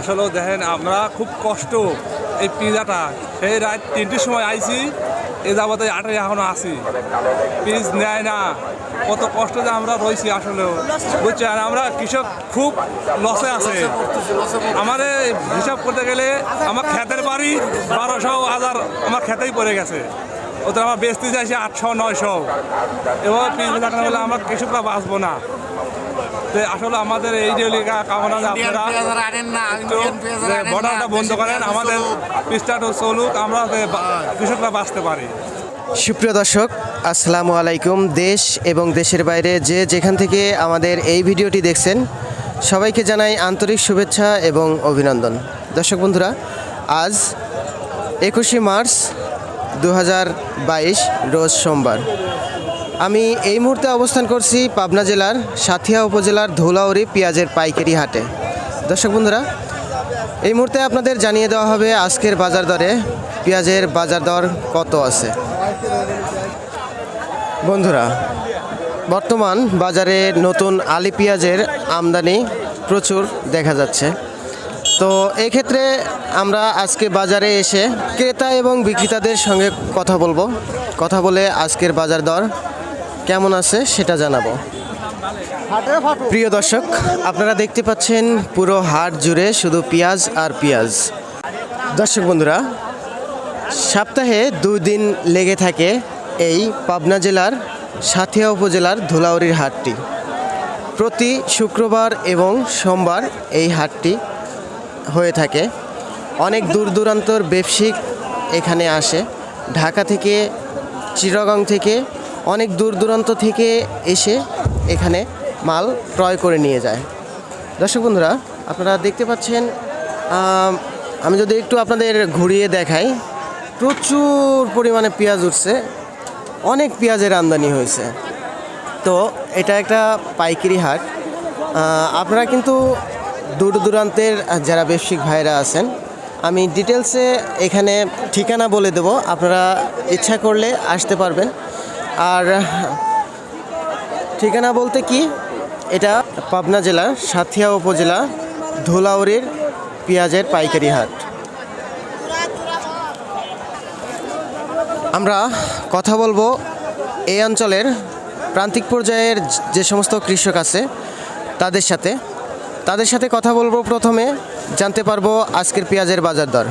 আসলেও দেখেন, আমরা খুব কষ্ট এই পিজাটা। সেই রাত তিনটির সময় আইছি, এ যাবতে আটে এখনও আছি। পিস নেয় না। কত কষ্ট যে আমরা রয়েছি আসলেও। বুঝছেন? আমরা কৃষক খুব লসে আছে। আমাদের হিসাব করতে গেলে আমার ক্ষেতের বাড়ি বারোশো হাজার আমার খেতেই পড়ে গেছে। ওদের আমার বেচতে চাইছে আটশো, নয়শো। এবার পিস না হলে আমরা কৃষকরা বাঁচবো না। তো আসলে আমাদের এই যে লেখা কামনা আপনারা বর্ডারটা বন্ধ করেন আমাদের পিসটাটা চলুক। আমরা কৃষকরা বাঁচতে পারি। সুপ্রিয় দর্শক আসসালামু আলাইকুম। দেশ এবং দেশের বাইরে যে যেখান থেকে আমাদের এই ভিডিওটি দেখছেন সবাইকে জানাই আন্তরিক শুভেচ্ছা এবং অভিনন্দন। দর্শক বন্ধুরা আজ একুশে মার্চ দু হাজার বাইশ রোজ সোমবার। আমি এই মুহূর্তে অবস্থান করছি পাবনা জেলার সাথিয়া উপজেলার ধৌলাউড়ি পেঁয়াজের পাইকারি হাটে। দর্শক বন্ধুরা, এই মুহূর্তে আপনাদের জানিয়ে দেওয়া হবে আজকের বাজার দরে পেঁয়াজের বাজার দর কত আছে। বন্ধুরা, বর্তমান বাজারে নতুন আলি পেঁয়াজের আমদানি প্রচুর দেখা যাচ্ছে। তো এক্ষেত্রে আমরা আজকে বাজারে এসে ক্রেতা এবং বিক্রেতাদের সঙ্গে কথা বলব। কথা বলে আজকের বাজার দর কেমন আছে সেটা জানাব। প্রিয় দর্শক, আপনারা দেখতে পাচ্ছেন পুরো হাট জুড়ে শুধু পেঁয়াজ আর পেঁয়াজ। দর্শক বন্ধুরা, সপ্তাহে দুই দিন লেগে থাকে এই পাবনা জেলার সাথিয়া উপজেলার ধুলাউড়ির হাটটি। প্রতি শুক্রবার এবং সোমবার এই হাটটি হয়ে থাকে। অনেক দূর দূরান্তর ব্যবসায়িক এখানে আসে। ঢাকা থেকে চিরগং থেকে অনেক দূর দূরান্ত থেকে এসে এখানে মাল ক্রয় করে নিয়ে যায়। দর্শক বন্ধুরা, আপনারা দেখতে পাচ্ছেন, আমি যদি একটু আপনাদের ঘুরিয়ে দেখাই, প্রচুর পরিমাণে পেঁয়াজ উঠছে, অনেক পেঁয়াজের আমদানি হয়েছে। তো এটা একটা পাইকারি হাট। আপনারা কিন্তু দূর দূরান্তের যারা ব্যবসায়িক ভাইরা আছেন, আমি ডিটেলসে এখানে ঠিকানা বলে দেব। আপনারা ইচ্ছা করলে আসতে পারবেন। আর ঠিকানা বলতে কি? এটা পাবনা জেলার সাথিয়া উপজেলা, ধুলাউড়ির পেঁয়াজের পাইকারি হাট। আমরা কথা বলব এই অঞ্চলের প্রান্তিক পর্যায়ের যে সমস্ত কৃষক আছে, তাদের সাথে। তাদের সাথে কথা বলব প্রথমে, জানতে পারব আজকের পেঁয়াজের বাজার দর।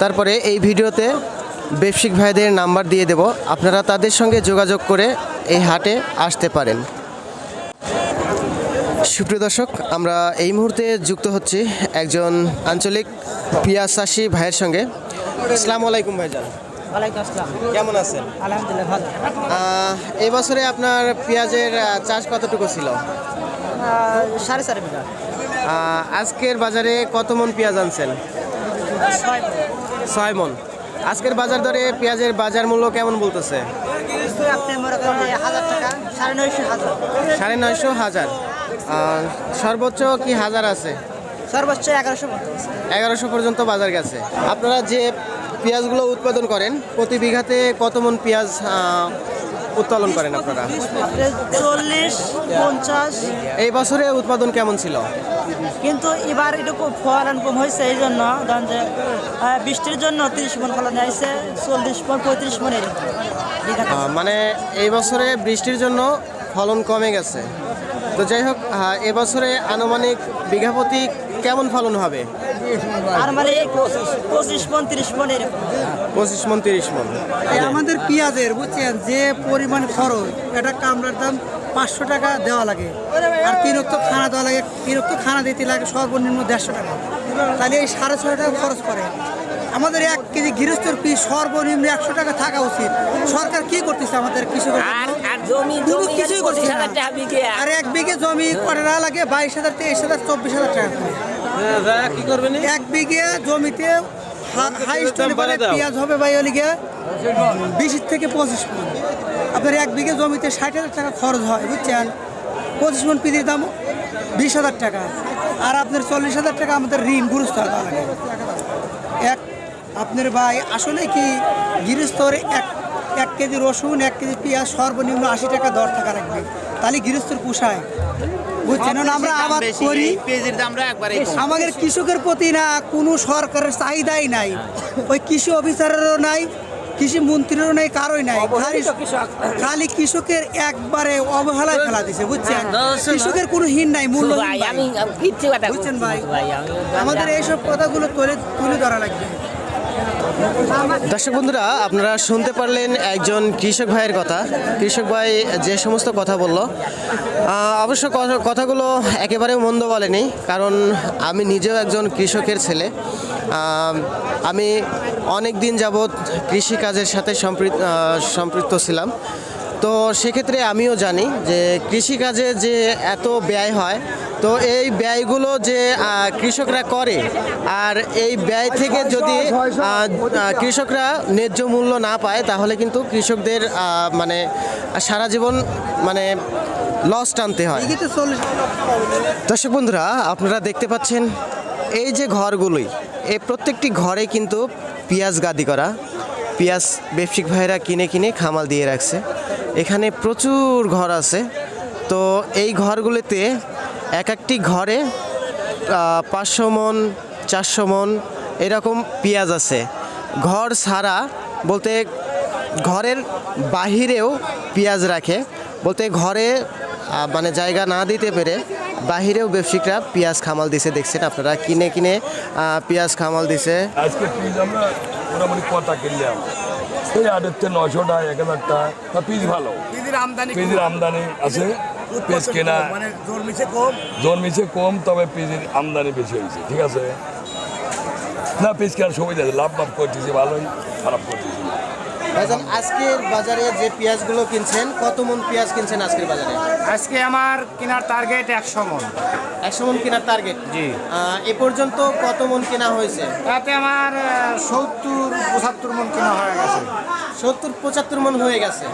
তারপরে এই ভিডিওতে ব্যবসায়িক ভাইদের নাম্বার দিয়ে দেব। আপনারা তাদের সঙ্গে যোগাযোগ করে এই হাটে আসতে পারেন। সুপ্রিয় দর্শক আমরা এই মুহূর্তে যুক্ত হচ্ছি একজন আঞ্চলিক পেঁয়াজ চাষি ভাইয়ের সঙ্গে। আসসালামু আলাইকুম ভাইজান। কেমন আছেন? আলহামদুলিল্লাহ ভালো। এই বছরে আপনার পেঁয়াজের চাষ কতটুকু ছিল? সাড়ে চার বিঘা। আজকের বাজারে কত মন পেঁয়াজ আনছেন? ছয় মন। আজকের বাজার দরে পেঁয়াজের বাজার মূল্য কেমন বলতেছে? সাড়ে নয়শো হাজার। সর্বোচ্চ কি হাজার আছে? সর্বোচ্চ এগারোশো এগারোশো পর্যন্ত বাজার গেছে। আপনারা যে পেঁয়াজগুলো উৎপাদন করেন, প্রতি বিঘাতে কত মন পেঁয়াজ উত্তোলন করেন আপনারা? চল্লিশ পঞ্চাশ। এই বছরে উৎপাদন কেমন ছিল? কিন্তু এবার একটু ফলন কম হয়েছে এই জন্য ধরেন যে বৃষ্টির জন্য তিরিশ মন ফলন আসছে চল্লিশ মন পঁয়ত্রিশ মন। আহ, মানে এই বছরে বৃষ্টির জন্য ফলন কমে গেছে। তো যাই হোক এবছরে আনুমানিক বিঘাপতি কেমন ফলন হবে? আর মানে পঁচিশ মন তিরিশ মন এরকম। পঁচিশ মন তিরিশ মন। আমাদের পেঁয়াজের বুঝছেন যে পরিমাণ খরচ এটা কামড়ার দাম পাঁচশো টাকা দেওয়া লাগে। আর তিনক্ত খানা দেওয়া লাগে তিনক্ত খানা দিতে লাগে সর্বনিম্ন দেড়শো টাকা। তাহলে এই সাড়ে ছয় টাকা খরচ করে। আমাদের এক কেজি গৃহস্থর পিস সর্বনিম্ন একশো টাকা থাকা উচিত। সরকার কি করতেছে আমাদের কৃষকের কিছুই করছে আর এক বিঘে জমি করে না লাগে? বাইশ হাজার তেইশ হাজার চব্বিশ হাজার টাকা কি করবেন? এক বিঘে জমিতে হাইস্ট পেঁয়াজ হবে ভাই হলে গিয়ে বিশ থেকে পঁচিশ মন। আপনার এক বিঘে জমিতে ষাট হাজার টাকা খরচ হয় বুঝছেন? পঁচিশ মন পিদির দাম বিশ হাজার টাকা। আর আপনার চল্লিশ হাজার টাকা আমাদের ঋণ গুরুস্ত লাগে এক আপনার ভাই আসলে কি গৃহস্থর এক এক কেজি রসুন এক কেজি পেঁয়াজ সর্বনিম্ন আশি টাকা দর থাকা রাখবে তাহলে গৃহস্থর পোষায়। বুঝছেন? আমরা আবাদ করি। আমাদের কৃষকের প্রতি না কোনো সরকারের চাহিদাই নাই। ওই কৃষি অফিসারেরও নাই কৃষি মন্ত্রীরও নাই কারোই নাই। খালি খালি কৃষকের একবারে অবহেলায় ফেলা দিছে বুঝছেন? কৃষকের কোনো হীন নাই মূল্য বুঝছেন ভাই? আমাদের এইসব কথাগুলো তুলে তুলে ধরা লাগবে। দর্শক বন্ধুরা, আপনারা শুনতে পারলেন একজন কৃষক ভাইয়ের কথা। কৃষক ভাই যে সমস্ত কথা বলল অবশ্য কথা- কথাগুলো একেবারে মন্দ বলেনি, কারণ আমি নিজেও একজন কৃষকের ছেলে। আমি অনেক দিন যাবৎ কৃষিকাজের সাথে সম্পৃক্ত সম্পৃক্ত ছিলাম। তো সেক্ষেত্রে আমিও জানি যে কৃষিকাজে যে এত ব্যয় হয়, তো এই ব্যয়গুলো যে কৃষকরা করে, আর এই ব্যয় থেকে যদি কৃষকরা ন্যায্য মূল্য না পায়, তাহলে কিন্তু কৃষকদের মানে সারা জীবন মানে লস টানতে হয়। দর্শক বন্ধুরা, আপনারা দেখতে পাচ্ছেন, এই যে ঘরগুলোই, এই প্রত্যেকটি ঘরে কিন্তু পেঁয়াজ গাদি করা, পেঁয়াজ ব্যবসায়িক ভাইরা কিনে কিনে খামাল দিয়ে রাখছে। এখানে প্রচুর ঘর আছে। তো এই ঘরগুলোতে এক একটি ঘরে পাঁচশো মন, চারশো মন এরকম পেঁয়াজ আছে। ঘর ছাড়া বলতে ঘরের বাহিরেও পেঁয়াজ রাখে। বলতে ঘরে মানে জায়গা না দিতে পেরে বাহিরেও ব্যবসায়িকরা পেঁয়াজ খামাল দিছে, দেখছেন আপনারা? কিনে কিনে পেঁয়াজ খামাল দিছে। আজকে আমরা এই আটের থেকে নশো টাকা এক হাজার টাকা। তা পিস ভালো। পিজির আমদানি আছে পিস কেনা মানে জোর কম। তবে পিজির আমদানি বেশি হয়েছে ঠিক আছে? না পিস কেনার সুবিধা আছে লাভ লাভ করতেছি ভালোই খারাপ করতেছি। ভাইজান আজকের বাজারে যে পেঁয়াজগুলো কিনছেন কত মন পেঁয়াজ কিনছেন আজকের বাজারে? আজকে আমার কেনার টার্গেট একশো মন। একশো মন কেনার টার্গেট জি। এ পর্যন্ত কত মন কেনা হয়েছে? তাতে আমার সত্তর পঁচাত্তর মন কেনা হয়ে গেছে। সত্তর পঁচাত্তর মন হয়ে গেছে?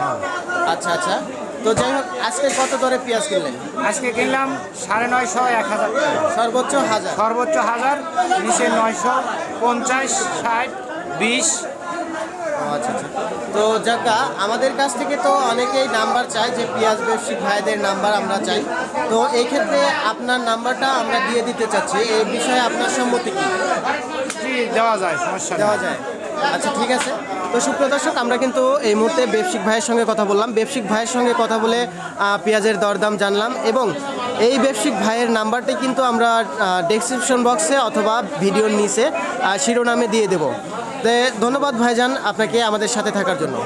আচ্ছা আচ্ছা। তো যাই হোক আজকে কত দরে পেঁয়াজ কিনলেন? আজকে কিনলাম সাড়ে নয়শো এক হাজার সর্বোচ্চ হাজার। সর্বোচ্চ হাজার নিচে নয়শো পঞ্চাশ ষাট বিশ। আচ্ছা আচ্ছা। তো যাকা আমাদের কাছ থেকে তো অনেকেই নাম্বার চায় যে পেঁয়াজ ব্যবসায়িক ভাইদের নাম্বার আমরা চাই। তো এই ক্ষেত্রে আপনার নাম্বারটা আমরা দিয়ে দিতে চাচ্ছি। এই বিষয়ে আপনার সম্মতি কি? দেওয়া যায় সমস্যা দেওয়া যায়। আচ্ছা ঠিক আছে। তো সুপ্রিয় দর্শক আমরা কিন্তু এই মুহূর্তে ব্যবসায়িক ভাইয়ের সঙ্গে কথা বললাম। ব্যবসায়িক ভাইয়ের সঙ্গে কথা বলে পেঁয়াজের দরদাম জানলাম এবং এই ব্যবসায়িক ভাইয়ের নাম্বারটি কিন্তু আমরা ডেসক্রিপশন বক্সে অথবা ভিডিওর নিচে শিরোনামে দিয়ে দেব। ধন্যবাদ ভাইজান আপনাকে আমাদের সাথে থাকার জন্য।